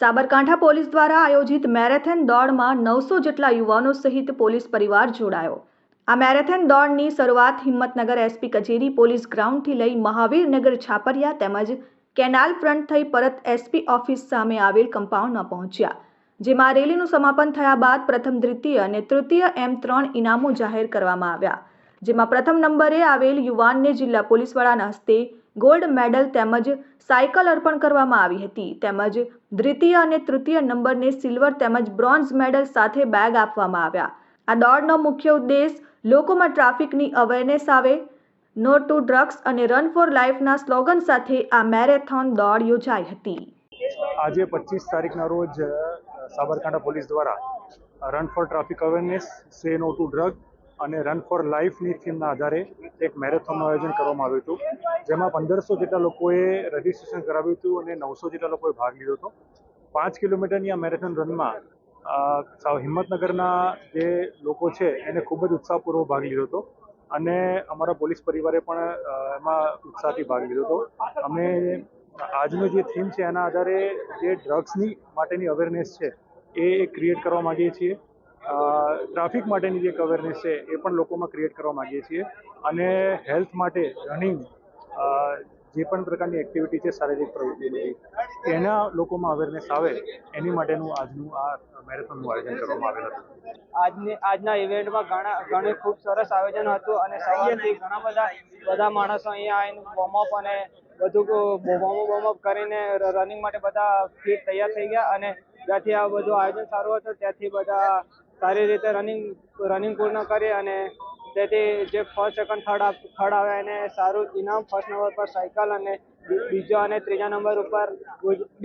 Sabarkantha police દ્વારા આયોજિત marathon દોડમાં નવસો જેટલા યુવાનો સહિત પોલીસ પરિવાર જોડાયો. આ મેરેથોન દોડની શરૂઆત હિંમતનગર એસપી કચેરી પોલીસ ગ્રાઉન્ડથી લઈ મહાવીરનગર છાપરિયા તેમજ કેનાલ ફ્રન્ટ થઈ પરત એસપી ઓફિસ સામે આવેલ કમ્પાઉન્ડમાં પહોંચ્યા. જેમાં રેલીનું સમાપન થયા બાદ પ્રથમ દ્વિતીય અને તૃતીય એમ ત્રણ ઇનામો જાહેર કરવામાં આવ્યા. જેમાં પ્રથમ નંબરે આવેલ યુવાનને જિલ્લા પોલીસ વડાના હસ્તે ગોલ્ડ મેડલ તેમજ સાયકલ અર્પણ કરવામાં આવી હતી. તેમજ દ્વિતીય અને તૃતીય નંબરને સિલ્વર તેમજ બ્રોન્ઝ મેડલ સાથે બેગ આપવામાં આવ્યા. આ દોડનો મુખ્ય ઉદ્દેશ લોકોમાં ટ્રાફિકની અવેરનેસ આવે, નો ટુ ડ્રગ્સ અને રન ફોર લાઈફના સ્લોગન સાથે આ મેરેથોન દોડ યોજાઈ હતી. આજે પચીસ તારીખના રોજ સાબરકાંઠા પોલીસ દ્વારા run for traffic awareness, say no to drug અને રન ફોર લાઈફની થીમના આધારે એક મેરેથોનનું આયોજન કરવામાં આવ્યું હતું, જેમાં પંદરસો જેટલા લોકોએ રજીસ્ટ્રેશન કરાવ્યું હતું અને નવસો જેટલા લોકોએ ભાગ લીધો હતો. પાંચ કિલોમીટરની આ મેરેથોન રનમાં હિંમતનગરના જે લોકો છે, એને ખૂબ જ ઉત્સાહપૂર્વક ભાગ લીધો હતો. અને અમારા પોલીસ પરિવારે પણ એમાં ઉત્સાહથી ભાગ લીધો હતો. અમે આજનો જે થીમ છે, એના આધારે જે ડ્રગ્સની માટેની અવેરનેસ છે, એ ક્રિએટ કરવા માગીએ છીએ. ટ્રાફિક માટેની જે એક અવેરનેસ છે, એ પણ લોકોમાં ક્રિએટ કરવા માગીએ છીએ. અને હેલ્થ માટે રનિંગ જે પણ પ્રકારની એક્ટિવિટી છે, શારીરિક પ્રવૃત્તિ એના લોકોમાં અવેરનેસ આવે, એની માટેનું આજનું આ મેરેથોનનું આયોજન કરવામાં આવેલ હતું. આજની, આજના ઇવેન્ટમાં ઘણા, ઘણી ખૂબ સરસ આયોજન હતું અને સવારથી ઘણા બધા બધા માણસો અહીંયા આવીને વોર્મઅપ અને બધું વોર્મઅપ કરીને રનિંગ માટે બધા ફિટ તૈયાર થઈ ગયા અને જ્યાંથી આ બધું આયોજન સારું હતું, ત્યાંથી બધા સારી રીતે રનિંગ રનિંગ પૂર્ણ કરી અને તેથી જે ફર્સ્ટ સેકન્ડ થર્ડ થર્ડ આવે એને સારું ઇનામ ફર્સ્ટ નંબર પર સાયકલ અને બીજો અને ત્રીજા નંબર ઉપર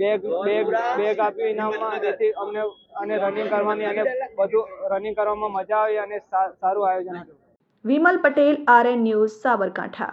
બેગ બેગ બેગ આપ્યું ઇનામમાં જેથી અમને, અને રનિંગ કરવાની અને બધું રનિંગ કરવામાં મજા આવી અને સારું આયોજન હતું. Vimal Patel RN news, Sabarkantha.